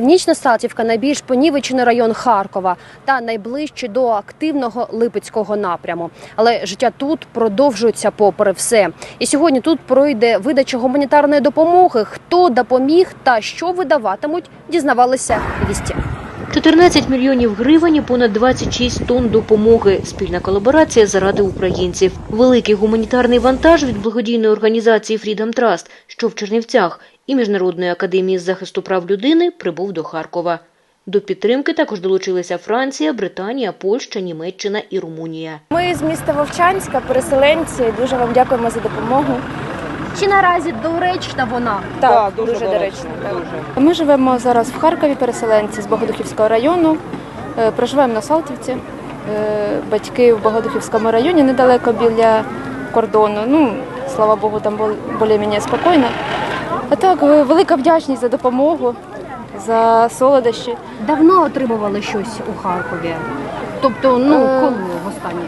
Північна Салтівка найбільш понівечений район Харкова та найближче до активного Липецького напряму. Але життя тут продовжується попри все. І сьогодні тут пройде видача гуманітарної допомоги. Хто допоміг та що видаватимуть, дізнавалися вісті. 14 мільйонів гривень і понад 26 тонн допомоги. Спільна колаборація заради українців. Великий гуманітарний вантаж від благодійної організації Freedom Trust, що в Чернівцях, і Міжнародної академії з захисту прав людини прибув до Харкова. До підтримки також долучилися Франція, Британія, Польща, Німеччина і Румунія. Ми з міста Вовчанська, переселенці. Дуже вам дякуємо за допомогу. Чи наразі доречна вона? Так, дуже, доречно. так. Ми живемо зараз в Харкові, переселенці з Богодухівського району. Е, Проживаємо на Салтівці. Е, Батьки в Богодухівському районі недалеко біля кордону. Ну, слава Богу, там більш-менш спокійно. А так, е, велика вдячність за допомогу, за солодощі. Давно отримували щось у Харкові. Тобто, ну Е, коли востаннє?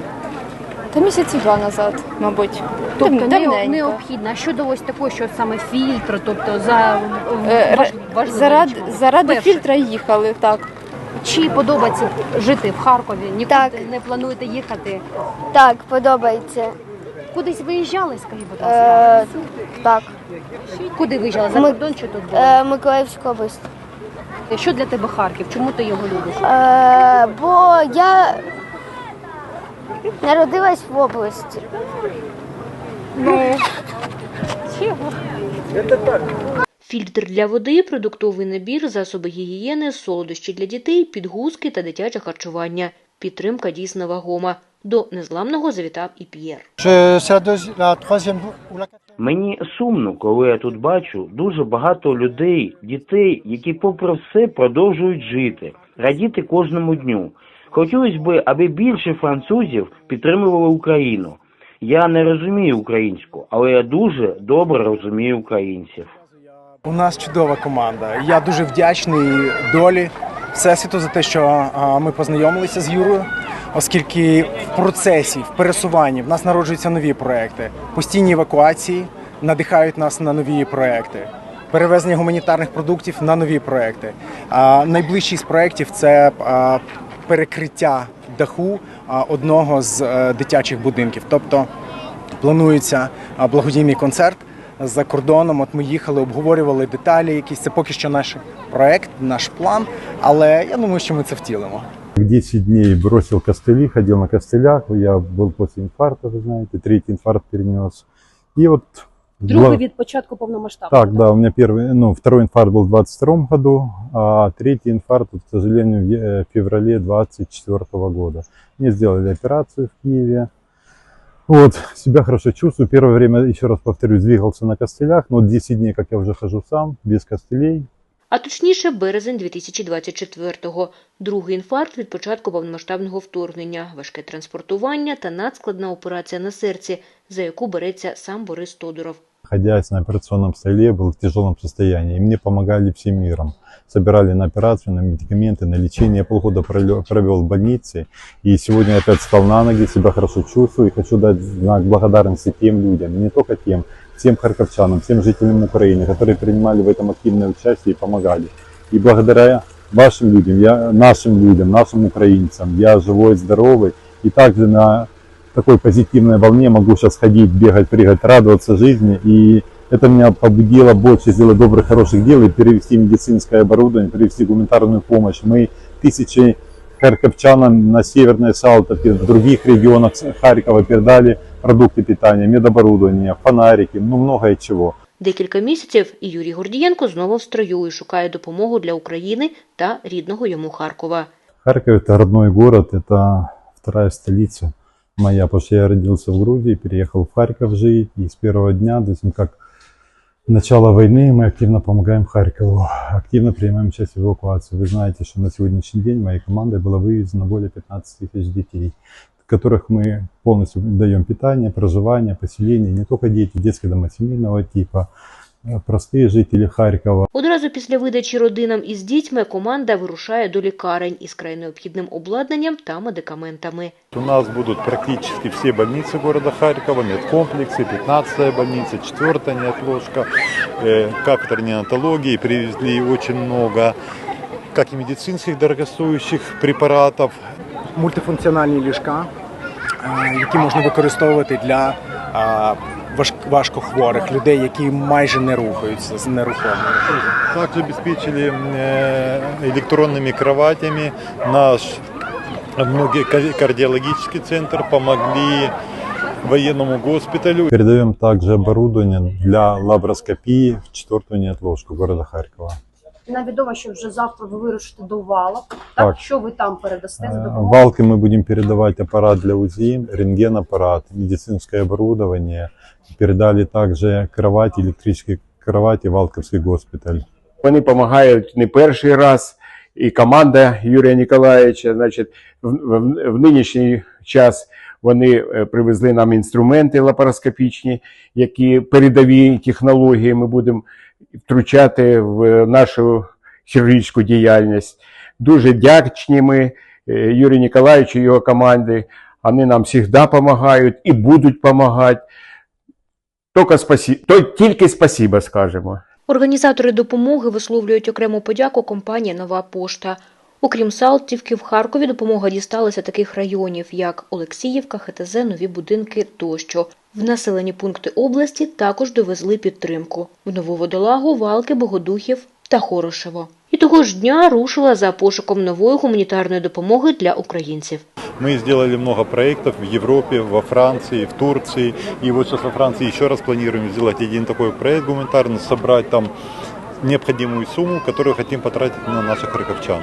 Та місяці два назад, мабуть. Тобто не, давненько. необхідно. А щодо ось такого, що саме фільтр, тобто за Е, важ, важливо Заради, чому? заради Перше. фільтра їхали, так. Чи подобається жити в Харкові? Нікуди Так. не плануєте їхати? Так, подобається. Кудись виїжджали, скажіть, будь ласка? Е, так. Куди виїжджали? За кордон чи тут були? Е, Миколаївська область. Що для тебе Харків? Чому ти його любиш? Е, бо я народилась в області. Фільтр для води, продуктовий набір, засоби гігієни, солодощі для дітей, підгузки та дитяче харчування. Підтримка дійсно вагома. До незламного завітав і П'єр. Мені сумно, коли я тут бачу дуже багато людей, дітей, які попри все продовжують жити, радіти кожному дню. Хотілося б, аби більше французів підтримували Україну. Я не розумію українську, але я дуже добре розумію українців. У нас чудова команда. Я дуже вдячний долі Всесвіту за те, що ми познайомилися з Юрою, оскільки в процесі, в пересуванні в нас народжуються нові проекти. Постійні евакуації надихають нас на нові проекти. Перевезення гуманітарних продуктів на нові проекти. А, найближчий з проєктів це перекриття даху одного з е, дитячих будинків. Тобто планується благодійний концерт за кордоном. От ми їхали, обговорювали деталі. Якісь це поки що наш проект, наш план. Але я думаю, що ми це втілимо. 10 дней бросил костыли, ходил на костылях. Я был после инфаркта, вы знаете, третий инфаркт перенес. И вот... Другий бла- від початку повномасштабного. Так, да, у меня первый, ну, второй инфаркт был в 22 году, а третий инфаркт, к сожалению, в в феврале 24 года. Мне сделали операцию в Киеве. Вот, себя хорошо чувствую. Первое время, еще раз повторюсь, двигался на костылях, но 10 дней, как я уже хожу сам, без костылей, А точніше, березень 2024-го. Другий інфаркт від початку повномасштабного вторгнення, важке транспортування та надскладна операція на серці, за яку береться сам Борис Тодоров. находясь на операционном столе, был в тяжелом состоянии. И мне помогали всем миром. Собирали на операцию, на медикаменты, на лечение. Я полгода пролё- провел в больнице. И сегодня опять встал на ноги, себя хорошо чувствую. И хочу дать знак благодарности тем людям, и не только тем, всем харьковчанам, всем жителям Украины, которые принимали в этом активное участие и помогали. И благодаря вашим людям, я, нашим людям, нашим украинцам, я живой, здоровый. И также на такой позитивной волне могу сейчас ходить, бегать, прыгать, радоваться жизни. И это меня побудило больше сделать добрых, хороших дел и перевести медицинское оборудование, перевести гуманитарную помощь. Мы тысячи харьковчанам на Северной Салтовке, в других регионах Харькова передали продукты питания, медоборудование, фонарики, ну многое чего. Декілька місяців і Юрій Гордієнко знову в строю і шукає допомогу для України та рідного йому Харкова. Харьков это родной город, это вторая столица моя, потому что я родился в Грузии, переехал в Харьков жить, и с первого дня, то есть как начала войны, мы активно помогаем Харькову, активно принимаем участие в эвакуации. Вы знаете, что на сегодняшний день моей командой было вывезено более 15 тысяч детей, которых мы полностью даем питание, проживание, поселение, не только дети, детские дома семейного типа, э, простые жители Харькова, Одразу після видачі родинам із дітьми команда вирушає до лікарень із край необхідним обладнанням та медикаментами. У нас будут практически все больницы города Харькова, медкомплексы, 15-я больница, 4-я неотложка, э, кафедра неонатологии привезли очень много. как и медицинских дорогостоящих препаратов. Мультифункціональні ліжка, е, які можна використовувати для е, важ- важкохворих людей, які майже не рухаються з нерухомими. Также обеспечили э, электронными кроватями наш многие ка- кардиологический центр, помогли военному госпиталю. Передаем также оборудование для лапароскопии в четвертую неотложку города Харькова. Нам відомо, що вже завтра ви вирушите до валок. Так, Так. що ви там передасте за Э, допомогою? Валки мы будем передавать аппарат для УЗИ, рентген-аппарат, медицинское оборудование. Передали также кровать, электрические кровати, Валковский госпиталь. Вони допомагають не перший раз, і команда Юрія Ніколаєвича, значить, в, в, в нинішній час вони е, привезли нам інструменти лапароскопічні, які передові технології ми будемо втручати в нашу хірургічну діяльність. Дуже дячні ми е, Юрію Ніколаєвичу і його команді. Вони нам завжди допомагають і будуть допомагати. Тільки, спасі... тільки спасіба скажемо. Організатори допомоги висловлюють окрему подяку компанії Нова пошта. Окрім Салтівки, в Харкові допомога дісталася таких районів, як Олексіївка, ХТЗ, нові будинки тощо. В населені пункти області також довезли підтримку. В Нову Водолагу, Валки, Богодухів та Хорошево. І того ж дня рушила за пошуком нової гуманітарної допомоги для українців. Мы сделали много проектов в Европе, во Франции, в Турции. И вот сейчас во Франции еще раз планируем сделать один такой проект гуманитарный, собрать там необходимую сумму, которую хотим потратить на наших харьковчан.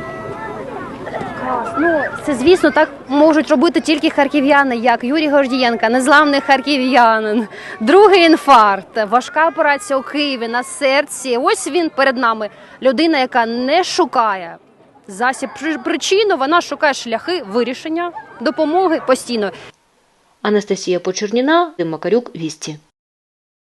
Ну, це звісно так можуть робити тільки харків'яни, як Юрій Гордієнка, незламний харків'янин. Другий інфаркт, важка операція у Києві на серці. Ось він перед нами. Людина, яка не шукає засіб при- причину, вона шукає шляхи вирішення допомоги постійно. Анастасія Почерніна, Макарюк, Вісті.